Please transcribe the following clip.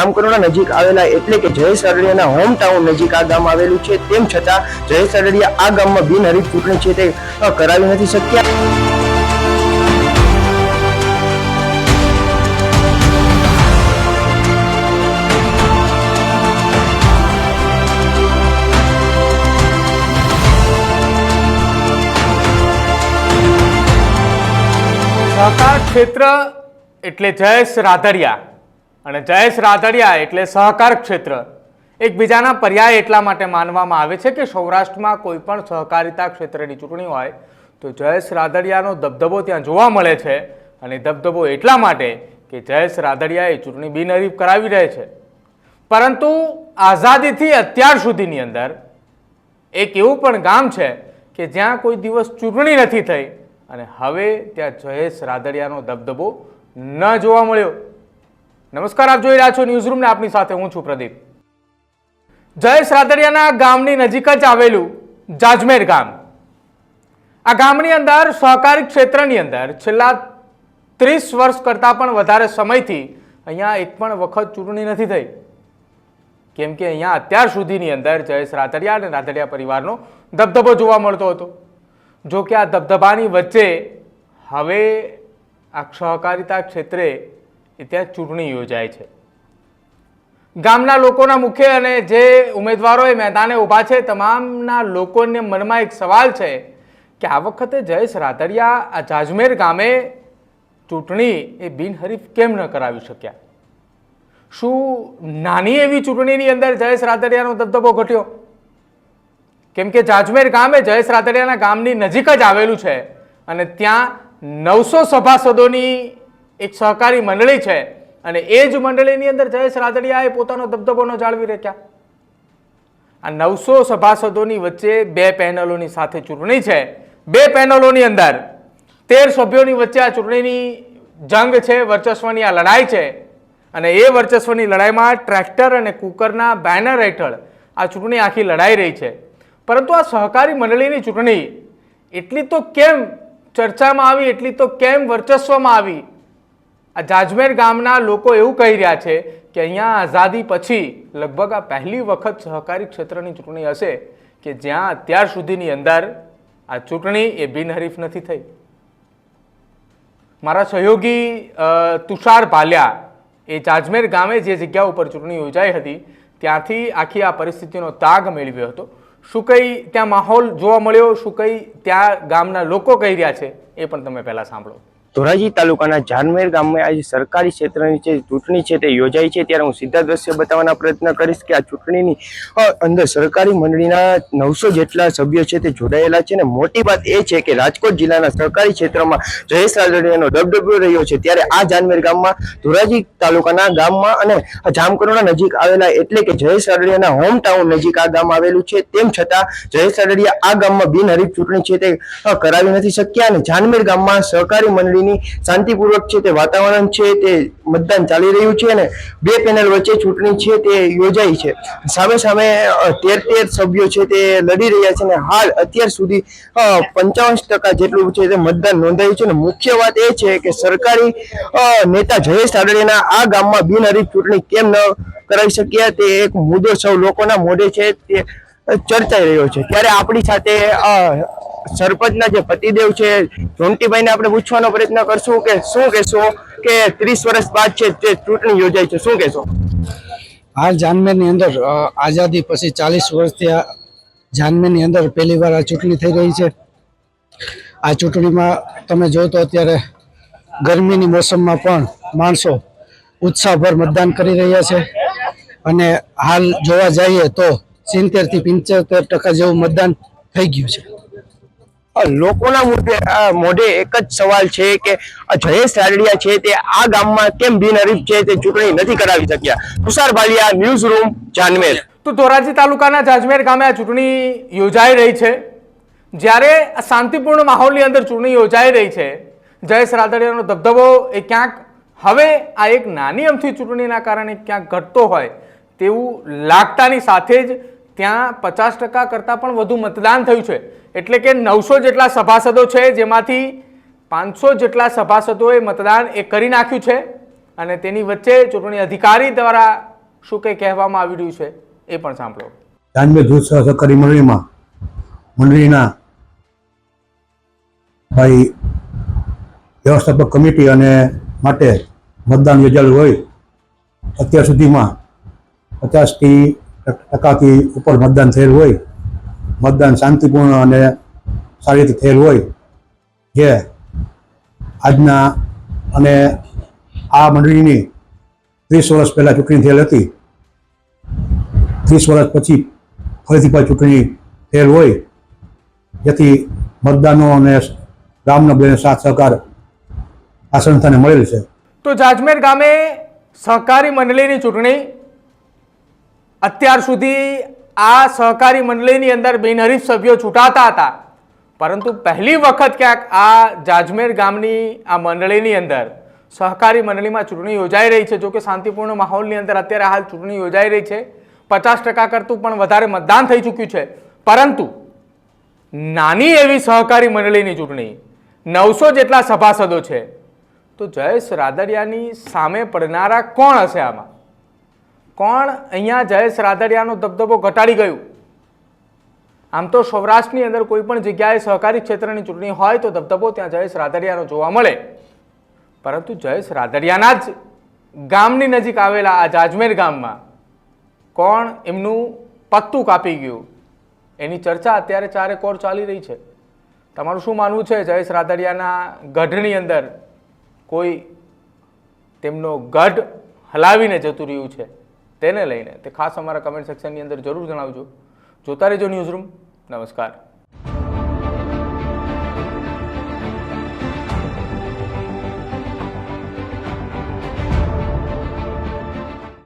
જામકરોડા નજીક આવેલા એટલે કે જયેશ અરડિયાના હોમ ટાઉન નજીક આ ગામ આવેલું છે. તેમ છતાં જયેશ અરડિયા આ ગામમાં બિનહરીફ ચૂંટણી છે તે કરાવી નથી શક્યા. સહકાર ક્ષેત્ર એટલે જયેશ રાધડિયા અને જયેશ રાધડિયા એટલે સહકાર ક્ષેત્ર. એકબીજાના પર્યાય એટલા માટે માનવામાં આવે છે કે સૌરાષ્ટ્રમાં કોઈ પણ સહકારિતા ક્ષેત્રની ચૂંટણી હોય તો જયેશ રાધડિયાનો દબદબો ત્યાં જોવા મળે છે અને દબદબો એટલા માટે કે જયેશ રાધડિયા એ ચૂંટણી બિનહરીફ કરાવી રહે છે. પરંતુ આઝાદીથી અત્યાર સુધીની અંદર એક એવું પણ ગામ છે કે જ્યાં કોઈ દિવસ ચૂંટણી નથી થઈ અને હવે ત્યાં જયેશ રાદડિયાનો દબદબો ન જોવા મળ્યો. નમસ્કાર, આપ જોઈ રહ્યા છો ન્યૂઝ રૂમને આપની સાથે હું છું પ્રદીપ. જયેશ રાદડિયાના ગામની નજીક જ આવેલું જાજમેર ગામ. આ ગામની અંદર, સહકારી ક્ષેત્રની અંદર છેલ્લા ત્રીસ વર્ષ કરતાં પણ વધારે સમયથી અહીંયા એક પણ વખત ચૂંટણી નથી થઈ. કેમ કે અહીંયા અત્યાર સુધીની અંદર જયેશ રાદડિયા અને રાદડિયા પરિવારનો ધબધબો જોવા મળતો હતો. જો કે આ ધબધબાની વચ્ચે હવે આ સહકારિતા ક્ષેત્રે એ ત્યાં ચૂંટણી યોજાય છે. ગામના લોકોના મુખ્ય અને જે ઉમેદવારો એ મેદાને ઊભા છે, તમામના લોકોને મનમાં એક સવાલ છે કે આ વખતે જયેશ રાતડિયા જાજમેર ગામે ચૂંટણી એ બિનહરીફ કેમ ન કરાવી શક્યા? શું નાની એવી ચૂંટણીની અંદર જયેશ રાદડિયાનો દબદબો ઘટ્યો? કેમ કે જાજમેર ગામે જયેશ રાદડિયાના ગામની નજીક જ આવેલું છે અને ત્યાં નવસો સભાસદોની એક સહકારી મંડળી છે અને એ જ મંડળીની અંદર જયેશ રાદડિયાએ પોતાનો દબદબો જાળવી રાખ્યા. આ નવસો સભાસદોની વચ્ચે બે પેનલોની સાથે ચૂંટણી છે. બે પેનલોની અંદર તેર સભ્યોની વચ્ચે આ ચૂંટણીની જંગ છે, વર્ચસ્વની આ લડાઈ છે. અને એ વર્ચસ્વની લડાઈમાં ટ્રેક્ટર અને કુકરના બેનર હેઠળ આ ચૂંટણી આખી લડાઈ રહી છે. પરંતુ આ સહકારી મંડળીની ચૂંટણી એટલી તો કેમ ચર્ચામાં આવી, એટલી તો કેમ વર્ચસ્વમાં આવી? આ જાજમેર ગામના લોકો એવું કહી રહ્યા છે કે અહીંયા આઝાદી પછી લગભગ આ પહેલી વખત સહકારી ક્ષેત્રની ચૂંટણી હશે કે જ્યાં અત્યાર સુધીની અંદર આ ચૂંટણી એ બિનહરીફ નથી થઈ. મારા સહયોગી તુષાર ભાલિયા એ જાજમેર ગામે જે જગ્યા ઉપર ચૂંટણી યોજાઈ હતી, ત્યાંથી આખી આ પરિસ્થિતિનો તાગ મેળવ્યો હતો. શું કંઈ ત્યાં માહોલ જોવા મળ્યો? શું કંઈ ત્યાં ગામના લોકો કહી રહ્યા છે? એ પણ તમે પહેલાં સાંભળો. ધોરાજી તાલુકાના જાનમેર ગામમાં આજે સરકારી ક્ષેત્રની જે ચૂંટણી છે તે યોજાઈ છે. ત્યારે હું સીધા દ્રશ્ય બતાવવાના પ્રયત્ન કરીશ કે આ ચૂંટણીની અંદર સરકારી મંડળીના નવસો જેટલા સભ્યો છે તે જોડાયેલા છે. અને મોટી વાત એ છે કે રાજકોટ જિલ્લાના સરકારી ક્ષેત્રમાં જયેશ રાદડિયાનો ડબડબ્યો રહ્યો છે. ત્યારે આ જાનમેર ગામમાં, ધોરાજી તાલુકાના ગામમાં અને આ જામકરોડા નજીક આવેલા એટલે કે જયેશ રાદડિયાના હોમ ટાઉન નજીક આ ગામ આવેલું છે. તેમ છતાં, જયેશ રાદડિયા આ ગામમાં બિનહરીફ ચૂંટણી છે તે કરાવી નથી શક્યા. અને જાનમેર ગામમાં સહકારી મંડળીની શાંતિપૂર્વક છે તે વાતાવરણ છે તે મતદાન ચાલી રહ્યું છે અને બે પેનલ વચ્ચે ચૂંટણી છે તે યોજાઈ છે. સામે સામે તેર તેર સભ્યો છે તે લડી રહ્યા છે અને હાલ અત્યાર સુધી પંચાવન ટકા જેટલું છે તે મતદાન નોંધાયું છે અને મુખ્ય વાત એ છે કે સરકારી નેતા જયેશ રાદડિયાના આ ગામમાં બિનહરીફ ચૂંટણી કેમ ન કરાવી શક્યા તે એક મુદ્દો સૌ લોકોના મોઢે છે તે ચર્ચાઈ રહ્યો છે. ત્યારે આપણી સાથે સરપંચના જે પતિદેવ છે જોન્ટીભાઈને આપણે પૂછવાનો પ્રયત્ન કરશું કે શું કહેશો કે ત્રીસ વર્ષ બાદ છે તે ચૂંટણી યોજાય છે, શું કહેશો? હાલ જાનમેરની અંદર આઝાદી પછી ચાલીસ વર્ષથી આ જાનમેરની અંદર પહેલી વાર આ ચૂંટણી થઈ રહી છે. આ ચૂંટણીમાં તમે જો તો અત્યારે ગરમીની મોસમમાં પણ માણસો ઉત્સાહભર મતદાન કરી રહ્યા છે. અને હાલ જોવા જઈએ તો સિત્તેરથી પંચોતેર ટકા જેવું મતદાન થઈ ગયું છે. લોકોના મુદ્દે મોઢે એક જ સવાલ છે કે જયેશ રાદડિયા છે તે આ ગામમાં કેમ બિનહરીફ છે તે ચૂંટણી નથી કરાવી શક્યા? તુષાર બાલિયા ન્યૂઝ રૂમ જાનમેર. તો ધોરાજી તાલુકાના જાજમેર ગામે આ ચૂંટણી યોજાઈ રહી છે. જ્યારે શાંતિપૂર્ણ માહોલની અંદર ચૂંટણી યોજાઈ રહી છે, જયેશ રાદડિયાનો દબદબો એ ક્યાંક હવે આ એક નાની અમથી ચૂંટણીના કારણે ક્યાંક ઘટતો હોય તેવું લાગતાની સાથે જ ત્યાં પચાસ ટકા કરતાં પણ વધુ મતદાન થયું છે. એટલે કે નવસો જેટલા સભાસદો છે, જેમાંથી પાંચસો જેટલા સભાસદોએ મતદાન એ કરી નાખ્યું છે અને તેની વચ્ચે ચૂંટણી અધિકારી દ્વારા શું કંઈ કહેવામાં આવી રહ્યું છે એ પણ સાંભળો. જાનમે દૂધ સહકારી મંડળીમાં મંડળીના ભાઈ વ્યવસ્થાપક કમિટી અને માટે મતદાન યોજાયેલું હોય, અત્યાર સુધીમાં પચાસથી ટકાથી ઉપર મતદાન થયેલ હોય, મતદાન શાંતિપૂર્ણ અને સારી રીતે થયેલ હોય, જે આજના અને આ મંડળીની ત્રીસ વર્ષ પહેલાં ચૂંટણી થયેલ હતી, ત્રીસ વર્ષ પછી ફરીથી પણ ચૂંટણી થયેલ હોય, જેથી મતદાનો અને ગામનો બે સાથ સહકાર આ સંસ્થાને મળેલ છે. તો જાજમેર ગામે સહકારી મંડળીની ચૂંટણી અત્યાર સુધી આ સહકારી મંડળીની અંદર બિનહરીફ સભ્યો ચૂંટાતા હતા. પરંતુ પહેલી વખત ક્યાંક આ જાજમેર ગામની આ મંડળીની અંદર સહકારી મંડળીમાં ચૂંટણી યોજાઈ રહી છે. જો કે શાંતિપૂર્ણ માહોલની અંદર અત્યારે હાલ ચૂંટણી યોજાઈ રહી છે. પચાસ ટકા કરતું પણ વધારે મતદાન થઈ ચૂક્યું છે. પરંતુ નાની એવી સહકારી મંડળીની ચૂંટણી નવસો જેટલા સભાસદો છે. તો જયેશ રાદડિયાની સામે પડનારા કોણ હશે આમાં? કોણ અહીંયા જયેશ રાદડિયાનો દબદબો ઘટાડી ગયું? આમ તો સૌરાષ્ટ્રની અંદર કોઈ પણ જગ્યાએ સહકારી ક્ષેત્રની ચૂંટણી હોય તો દબદબો ત્યાં જયેશ રાદડિયાનો જોવા મળે. પરંતુ જયેશ રાદડિયાના જ ગામની નજીક આવેલા આ જાજમેર ગામમાં કોણ એમનું પત્તું કાપી ગયું? એની ચર્ચા અત્યારે ચારે કોર ચાલી રહી છે. તમારું શું માનવું છે જયેશ રાદડિયાના ગઢની અંદર કોઈ તેમનો ગઢ હલાવીને જતું રહ્યું છે? તેને લઈને તે ખાસ અમારા કમેન્ટ સેક્શનની અંદર જરૂર જણાવજો. જોતા રહેજો ન્યૂઝરૂમ નમસ્કાર.